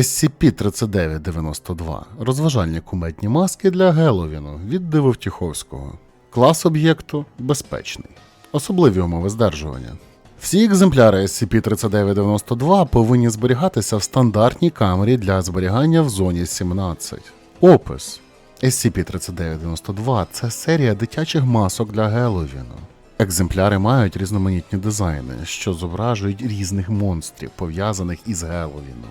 SCP-3992 розважальні куметні маски для Геловіну від Дивовтіховського. Клас об'єкту безпечний. Особливі умови здержування. Всі екземпляри SCP-3992 повинні зберігатися в стандартній камері для зберігання в зоні 17. Опис SCP-3992 це серія дитячих масок для Геловіну. Екземпляри мають різноманітні дизайни, що зображують різних монстрів, пов'язаних із Геловіном.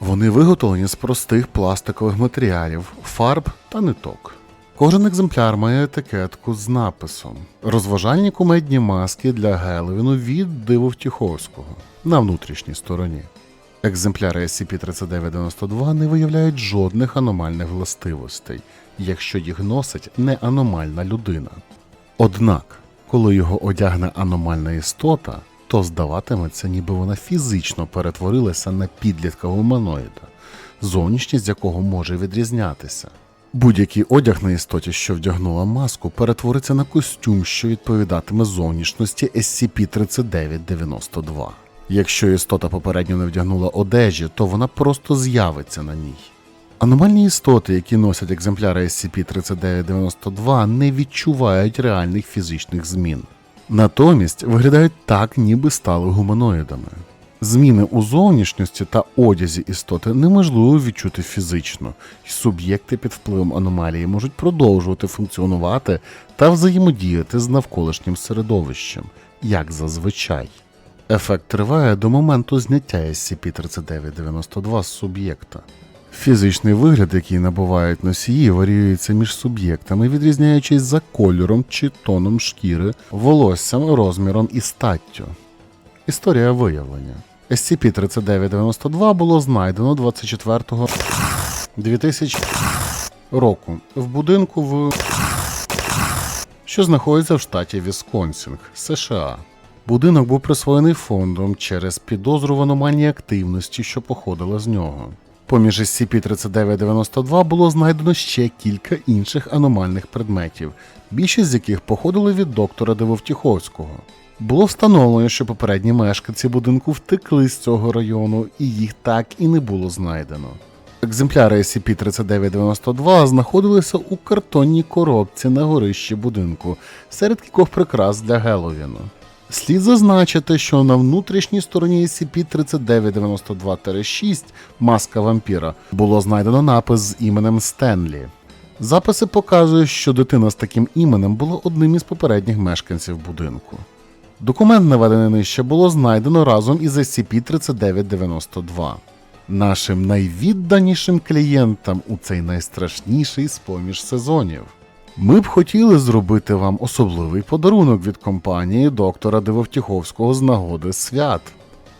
Вони виготовлені з простих пластикових матеріалів, фарб та ниток. Кожен екземпляр має етикетку з написом Розважальні кумедні маски для Геловіну від Дивовтіховського на внутрішній стороні. Екземпляри SCP-3992 не виявляють жодних аномальних властивостей, якщо їх носить не аномальна людина. Однак, коли його одягне аномальна істота, то здаватиметься, ніби вона фізично перетворилася на підлітка гуманоїда, зовнішність якого може відрізнятися. Будь-який одяг на істоті, що вдягнула маску, перетвориться на костюм, що відповідатиме зовнішності SCP-3992. Якщо істота попередньо не вдягнула одежі, то вона просто з'явиться на ній. Аномальні істоти, які носять екземпляри SCP-3992, не відчувають реальних фізичних змін. Натомість виглядають так, ніби стали гуманоїдами. Зміни у зовнішності та одязі істоти неможливо відчути фізично, і суб'єкти під впливом аномалії можуть продовжувати функціонувати та взаємодіяти з навколишнім середовищем, як зазвичай. Ефект триває до моменту зняття SCP-3992 з суб'єкта. Фізичний вигляд, який набувають носії, варіюється між суб'єктами, відрізняючись за кольором чи тоном шкіри, волоссям, розміром і статтю. Історія виявлення. SCP-3992 було знайдено 24 2000 року в будинку в що знаходиться в штаті Вісконсінг, США. Будинок був присвоєний фондом через підозру в аномальній активності, що походила з нього. Поміж SCP-3992 було знайдено ще кілька інших аномальних предметів, більшість з яких походили від доктора Дивовтіховського. Було встановлено, що попередні мешканці будинку втекли з цього району, і їх так і не було знайдено. Екземпляри SCP-3992 знаходилися у картонній коробці на горищі будинку серед кількох прикрас для Геловіну. Слід зазначити, що на внутрішній стороні SCP-3992-6 маска вампіра було знайдено напис з іменем Стенлі. Записи показують, що дитина з таким іменем була одним із попередніх мешканців будинку. Документ, наведений нижче, було знайдено разом із SCP-3992. Нашим найвідданішим клієнтам у цей найстрашніший з поміж сезонів. Ми б хотіли зробити вам особливий подарунок від компанії доктора Дивовтіховського з нагоди свят.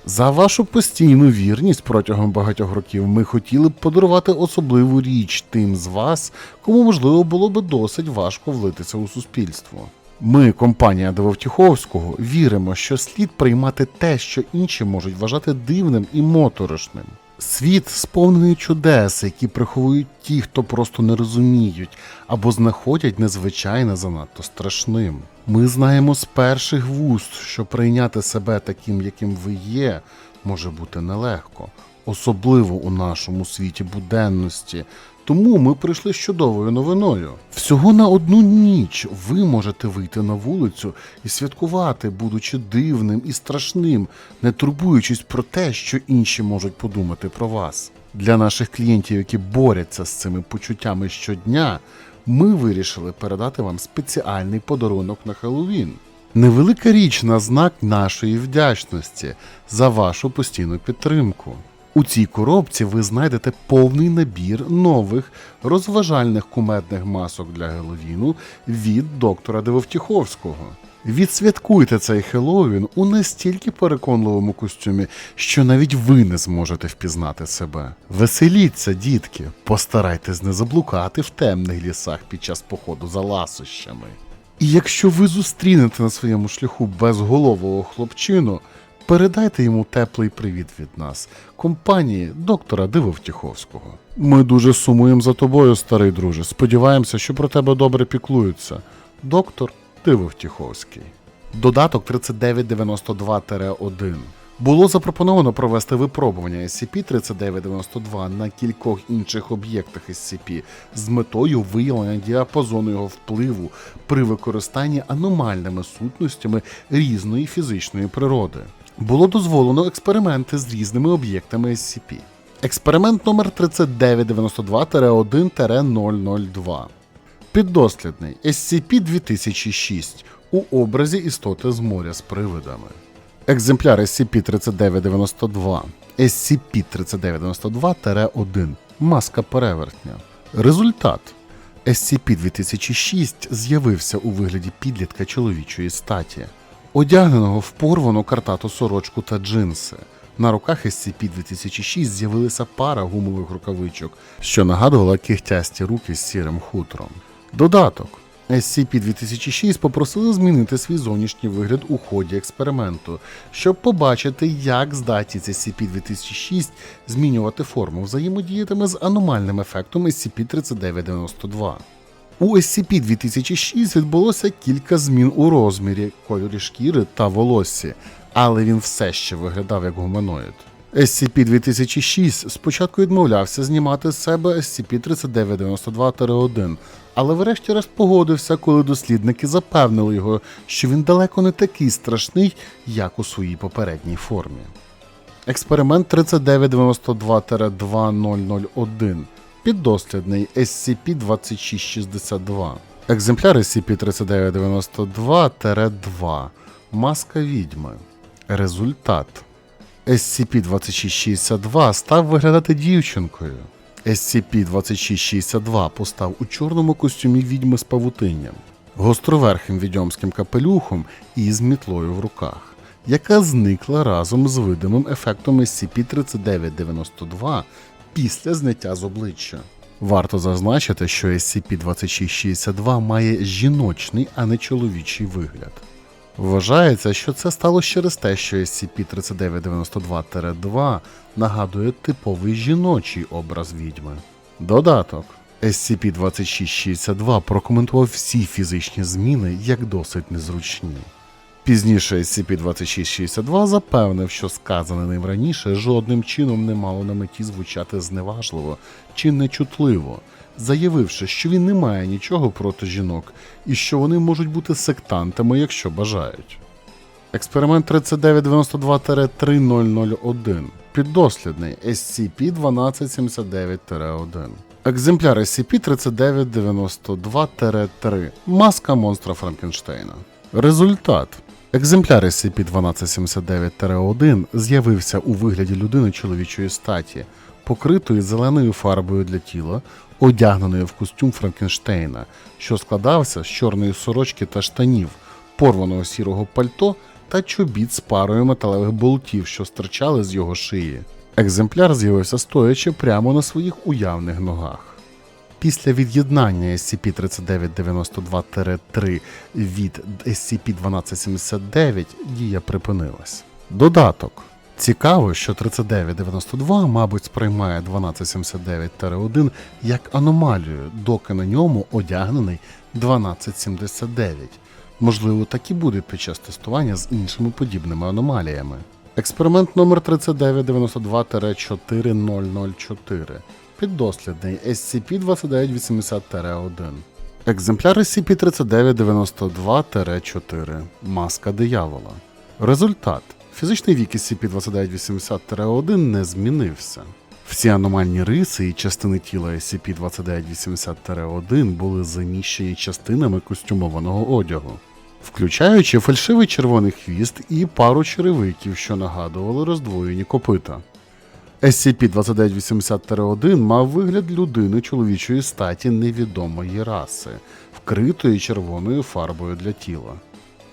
За вашу постійну вірність протягом багатьох років ми хотіли б подарувати особливу річ тим з вас, кому можливо було би досить важко влитися у суспільство. Ми, компанія Дивовтіховського, віримо, що слід приймати те, що інші можуть вважати дивним і моторошним. Світ сповнений чудес, які приховують ті, хто просто не розуміють або знаходять незвичайне занадто страшним. Ми знаємо з перших вуст, що прийняти себе таким, яким ви є, може бути нелегко, особливо у нашому світі буденності. Тому ми прийшли з чудовою новиною. Всього на одну ніч ви можете вийти на вулицю і святкувати, будучи дивним і страшним, не турбуючись про те, що інші можуть подумати про вас. Для наших клієнтів, які борються з цими почуттями щодня, ми вирішили передати вам спеціальний подарунок на Хеллоуін. Невелика річ на знак нашої вдячності за вашу постійну підтримку. У цій коробці ви знайдете повний набір нових розважальних кумедних масок для Геловіну від доктора Дивовтіховського. Відсвяткуйте цей Хеллоуін у настільки переконливому костюмі, що навіть ви не зможете впізнати себе. Веселіться, дітки, постарайтесь не заблукати в темних лісах під час походу за ласощами. І якщо ви зустрінете на своєму шляху безголового хлопчину, передайте йому теплий привіт від нас, компанії доктора Дивовтіховського. Ми дуже сумуємо за тобою, старий друже. Сподіваємося, що про тебе добре піклуються. Доктор Дивовтіховський. Додаток 3992-1. Було запропоновано провести випробування SCP-3992 на кількох інших об'єктах SCP з метою виявлення діапазону його впливу при використанні аномальними сутностями різної фізичної природи. Було дозволено експерименти з різними об'єктами SCP. Експеримент номер 3992-1-002. Піддослідний SCP-2006 у образі істоти з моря з привидами. Екземпляр SCP-3992, SCP-3992-1, маска перевертня. Результат. SCP-2006 з'явився у вигляді підлітка чоловічої статі, одягненого в порвану картату сорочку та джинси. На руках SCP-2006 з'явилася пара гумових рукавичок, що нагадувала кігтясті руки з сірим хутром. Додаток. SCP-2006 попросили змінити свій зовнішній вигляд у ході експерименту, щоб побачити, як здатність SCP-2006 змінювати форму взаємодіятиме з аномальним ефектом SCP-3992. У SCP-2006 відбулося кілька змін у розмірі, кольорі шкіри та волоссі, але він все ще виглядав як гуманоїд. SCP-2006 спочатку відмовлявся знімати з себе SCP-3992-1, але врешті-решт погодився, коли дослідники запевнили його, що він далеко не такий страшний, як у своїй попередній формі. Експеримент 3992-2001. Піддослідний SCP-2662. Екземпляр SCP-3992-2. Маска відьми. Результат. SCP-2662 став виглядати дівчинкою. SCP-2662 постав у чорному костюмі відьми з павутинням, гостроверхим відьомським капелюхом і з мітлою в руках, яка зникла разом з видимим ефектом SCP-3992 після зняття з обличчя. Варто зазначити, що SCP-2662 має жіночний, а не чоловічий вигляд. Вважається, що це сталося через те, що SCP-3992-2 нагадує типовий жіночий образ відьми. Додаток. SCP-2662 прокоментував всі фізичні зміни як досить незручні. Пізніше SCP-2662 запевнив, що сказане ним раніше жодним чином не мало на меті звучати зневажливо чи нечутливо, заявивши, що він не має нічого проти жінок і що вони можуть бути сектантами, якщо бажають. Експеримент 3992-3001. Піддослідний SCP-1279-1. Екземпляр SCP-3992-3. Маска монстра Франкенштейна. Результат. Екземпляр SCP-1279-1 з'явився у вигляді людини чоловічої статі, покритої зеленою фарбою для тіла, одягненої в костюм Франкенштейна, що складався з чорної сорочки та штанів, порваного сірого пальто та чобіт з парою металевих болтів, що стирчали з його шиї. Екземпляр з'явився стоячи прямо на своїх уявних ногах. Після від'єднання SCP-3992-3 від SCP-1279 дія припинилась. Додаток. Цікаво, що 3992, мабуть, сприймає 1279-1 як аномалію, доки на ньому одягнений 1279. Можливо, так і буде під час тестування з іншими подібними аномаліями. Експеримент номер 3992-4004. Піддослідний SCP-2980-1. Екземпляр SCP-3992-4. Маска диявола. Результат. Фізичний вік SCP-2980-1 не змінився. Всі аномальні риси і частини тіла SCP-2980-1 були заміщені частинами костюмованого одягу, включаючи фальшивий червоний хвіст і пару черевиків, що нагадували роздвоєні копита. SCP-2980-1 мав вигляд людини чоловічої статі невідомої раси, вкритої червоною фарбою для тіла.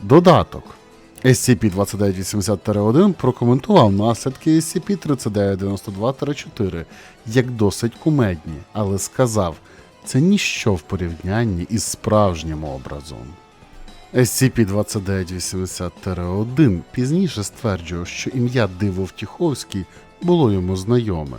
Додаток. SCP-2980-1 прокоментував наслідки SCP-3992-4 як досить кумедні, але сказав, це ніщо в порівнянні із справжнім образом. SCP-2980-1 пізніше стверджував, що ім'я Диво Втіховський було йому знайоме.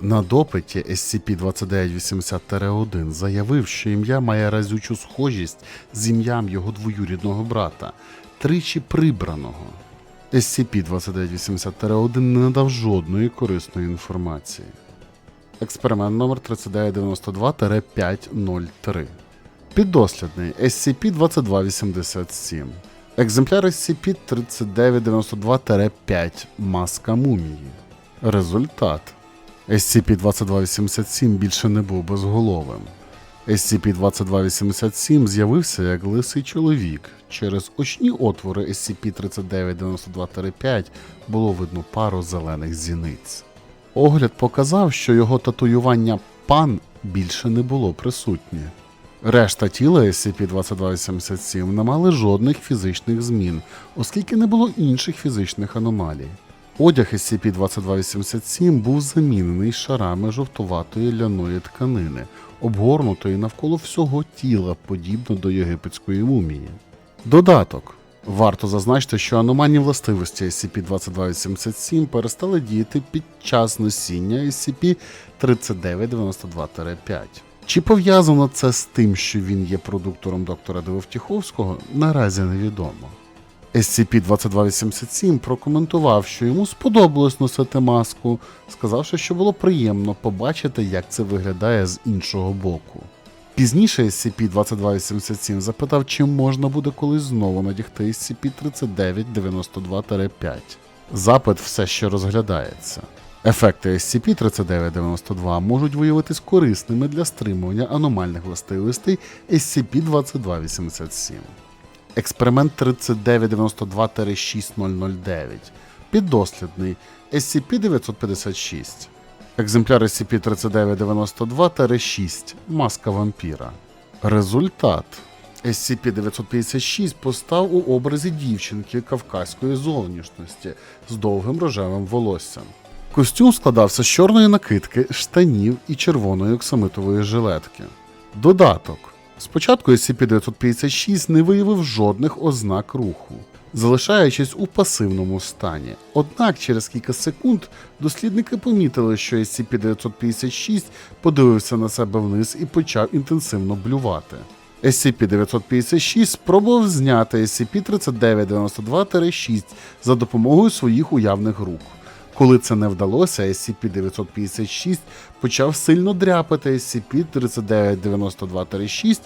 На допиті SCP-2980-1 заявив, що ім'я має разючу схожість з ім'ям його двоюрідного брата, тричі прибраного. SCP-2980-1 не надав жодної корисної інформації. Експеримент номер 3992-503. Піддослідний SCP-2287. Екземпляр SCP-3992-5 Маска мумії. Результат. SCP-2287 більше не був безголовим. SCP-2287 з'явився як лисий чоловік. Через очні отвори SCP-3992-5 було видно пару зелених зіниць. Огляд показав, що його татуювання пан більше не було присутнє. Решта тіла SCP-2287 не мали жодних фізичних змін, оскільки не було інших фізичних аномалій. Одяг SCP-2287 був замінений шарами жовтуватої ляної тканини, обгорнутої навколо всього тіла, подібно до єгипетської мумії. Додаток. Варто зазначити, що аномальні властивості SCP-2287 перестали діяти під час носіння SCP-3992-5. Чи пов'язано це з тим, що він є продуктором доктора Дивовтіховського, наразі невідомо. SCP-2287 прокоментував, що йому сподобалось носити маску, сказавши, що було приємно побачити, як це виглядає з іншого боку. Пізніше SCP-2287 запитав, чи можна буде колись знову надягти SCP-3992-5. Запит все ще розглядається. Ефекти SCP-3992 можуть виявитись корисними для стримування аномальних властивостей SCP-2287. Експеримент 3992-6009. Піддослідний SCP-956. Екземпляр SCP-3992-6. Маска вампіра. Результат. SCP-956 постав у образі дівчинки кавказької зовнішності з довгим рожевим волоссям. Костюм складався з чорної накидки, штанів і червоної оксамитової жилетки. Додаток. Спочатку SCP-956 не виявив жодних ознак руху, залишаючись у пасивному стані. Однак через кілька секунд дослідники помітили, що SCP-956 подивився на себе вниз і почав інтенсивно блювати. SCP-956 спробував зняти SCP-3992-6 за допомогою своїх уявних рук. Коли це не вдалося, SCP-956 почав сильно дряпати SCP-3992-6,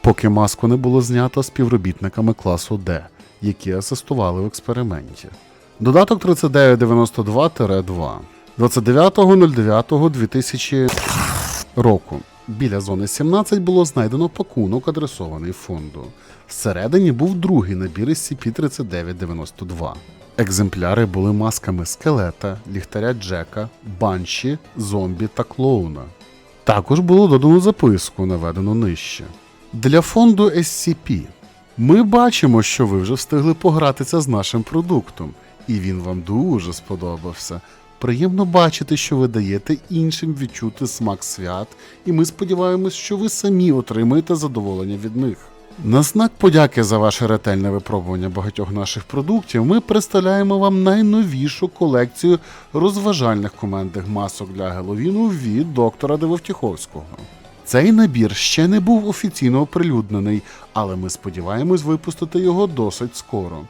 поки маску не було знято співробітниками класу D, які асистували в експерименті. Додаток 3992-2 29.09.2000 року біля зони 17 було знайдено пакунок, адресований фонду. Всередині був другий набір SCP-3992. Екземпляри були масками скелета, ліхтаря Джека, банші, зомбі та клоуна. Також було додано записку, наведену нижче. Для фонду SCP. Ми бачимо, що ви вже встигли погратися з нашим продуктом, і він вам дуже сподобався. Приємно бачити, що ви даєте іншим відчути смак свят, і ми сподіваємось, що ви самі отримаєте задоволення від них. На знак подяки за ваше ретельне випробування багатьох наших продуктів, ми представляємо вам найновішу колекцію розважальних командних масок для Геловіну від доктора Дивовтіховського. Цей набір ще не був офіційно оприлюднений, але ми сподіваємось випустити його досить скоро.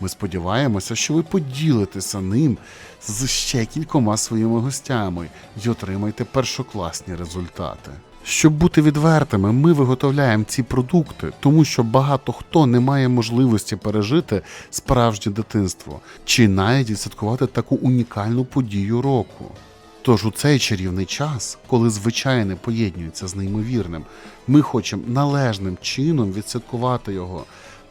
Ми сподіваємося, що ви поділитеся ним з ще кількома своїми гостями і отримаєте першокласні результати. Щоб бути відвертими, ми виготовляємо ці продукти, тому що багато хто не має можливості пережити справжнє дитинство чи навіть відсвяткувати таку унікальну подію року. Тож у цей чарівний час, коли звичайне поєднується з неймовірним, ми хочемо належним чином відсвяткувати його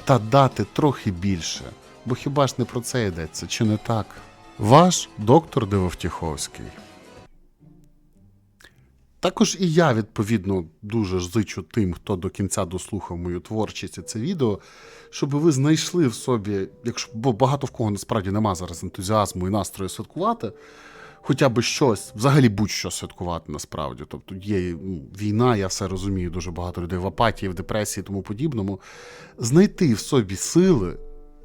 та дати трохи більше. Бо хіба ж не про це йдеться, чи не так? Ваш доктор Дивовтіховський. Також і я, відповідно, дуже зичу тим, хто до кінця дослухав мою творчість і це відео, щоб ви знайшли в собі, якщо бо багато в кого насправді нема зараз ентузіазму і настрою святкувати, хоча б щось, взагалі будь-що святкувати насправді. Тобто є ну, війна, я все розумію, дуже багато людей в апатії, в депресії тому подібному. Знайти в собі сили,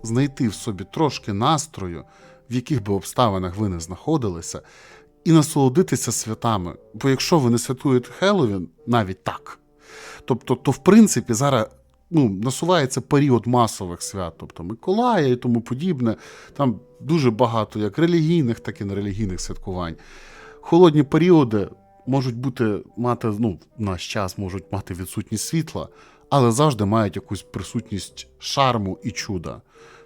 знайти в собі трошки настрою, в яких би обставинах ви не знаходилися, і насолодитися святами. Бо якщо ви не святкуєте Хеллоуін, навіть так. Тобто, то в принципі зараз ну, насувається період масових свят, тобто Миколая і тому подібне. Там дуже багато як релігійних, так і нерелігійних святкувань. Холодні періоди можуть бути мати, ну, наш час можуть мати відсутність світла, але завжди мають якусь присутність шарму і чуда.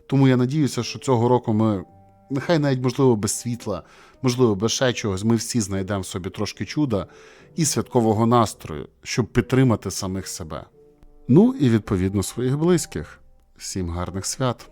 Тому я надіюся, що цього року ми, нехай навіть можливо без світла, можливо, без ще чогось, ми всі знайдемо в собі трошки чуда і святкового настрою, щоб підтримати самих себе. Ну і відповідно своїх близьких. Всім гарних свят!